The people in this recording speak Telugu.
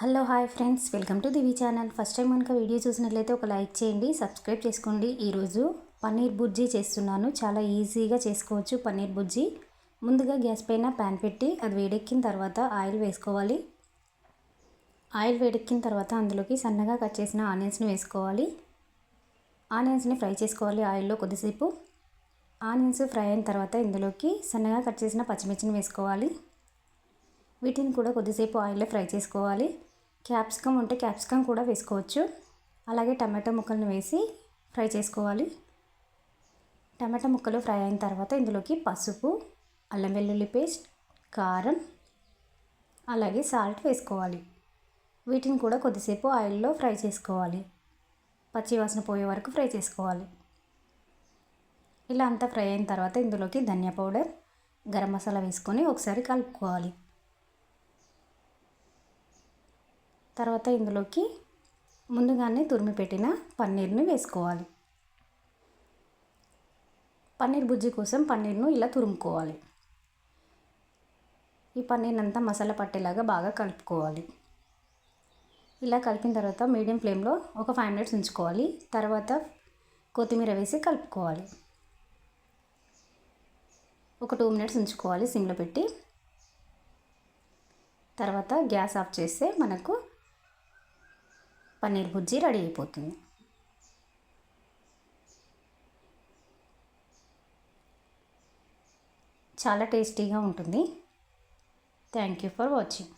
Hello hi friends. Welcome to Divi channel. First time కనుక వీడియో చూసినట్లయితే ఒక లైక్ చేయండి సబ్స్క్రైబ్ చేసుకోండి. ఈరోజు పన్నీర్ బుజ్జి చేస్తున్నాను. చాలా ఈజీగా చేసుకోవచ్చు పన్నీర్ బుజ్జి ముందుగా గ్యాస్ పైన ప్యాన్ పెట్టి అది వేడెక్కిన తర్వాత ఆయిల్ వేసుకోవాలి. ఆయిల్ వేడెక్కిన తర్వాత అందులోకి సన్నగా కట్ చేసిన ఆనియన్స్ని వేసుకోవాలి. ఆనియన్స్ని ఫ్రై చేసుకోవాలి ఆయిల్లో కొద్దిసేపు. ఆనియన్స్ ఫ్రై అయిన తర్వాత ఇందులోకి సన్నగా కట్ చేసిన పచ్చిమిర్చిని వేసుకోవాలి. వీటిని కూడా కొద్దిసేపు ఆయిల్లో ఫ్రై చేసుకోవాలి. క్యాప్సికమ్ ఉంటే క్యాప్సికమ్ కూడా వేసుకోవచ్చు. అలాగే టమాటో ముక్కలను వేసి ఫ్రై చేసుకోవాలి. టమాటా ముక్కలు ఫ్రై అయిన తర్వాత ఇందులోకి పసుపు అల్లం వెల్లుల్లి పేస్ట్ కారం అలాగే సాల్ట్ వేసుకోవాలి. వీటిని కూడా కొద్దిసేపు ఆయిల్లో ఫ్రై చేసుకోవాలి. పచ్చి వాసన పోయే వరకు ఫ్రై చేసుకోవాలి. ఇలా అంతా ఫ్రై అయిన తర్వాత ఇందులోకి ధనియా పౌడర్ గరం మసాలా వేసుకొని ఒకసారి కలుపుకోవాలి. తర్వాత ఇందులోకి ముందుగానే తురిమి పెట్టిన పన్నీర్ని వేసుకోవాలి. పన్నీర్ బుజ్జి కోసం పన్నీర్ను ఇలా తురుముకోవాలి. ఈ పన్నీర్ని అంతా మసాలా పట్టేలాగా బాగా కలుపుకోవాలి. ఇలా కలిపిన తర్వాత మీడియం ఫ్లేమ్లో ఒక ఫైవ్ మినిట్స్ ఉంచుకోవాలి. తర్వాత కొత్తిమీర వేసి కలుపుకోవాలి. ఒక టూ మినిట్స్ ఉంచుకోవాలి సిమ్లో పెట్టి. తర్వాత గ్యాస్ ఆఫ్ చేస్తే మనకు పన్నీర్ బుజ్జీ రెడీ అయిపోతుంది. చాలా టేస్టీగా ఉంటుంది. Thank you for watching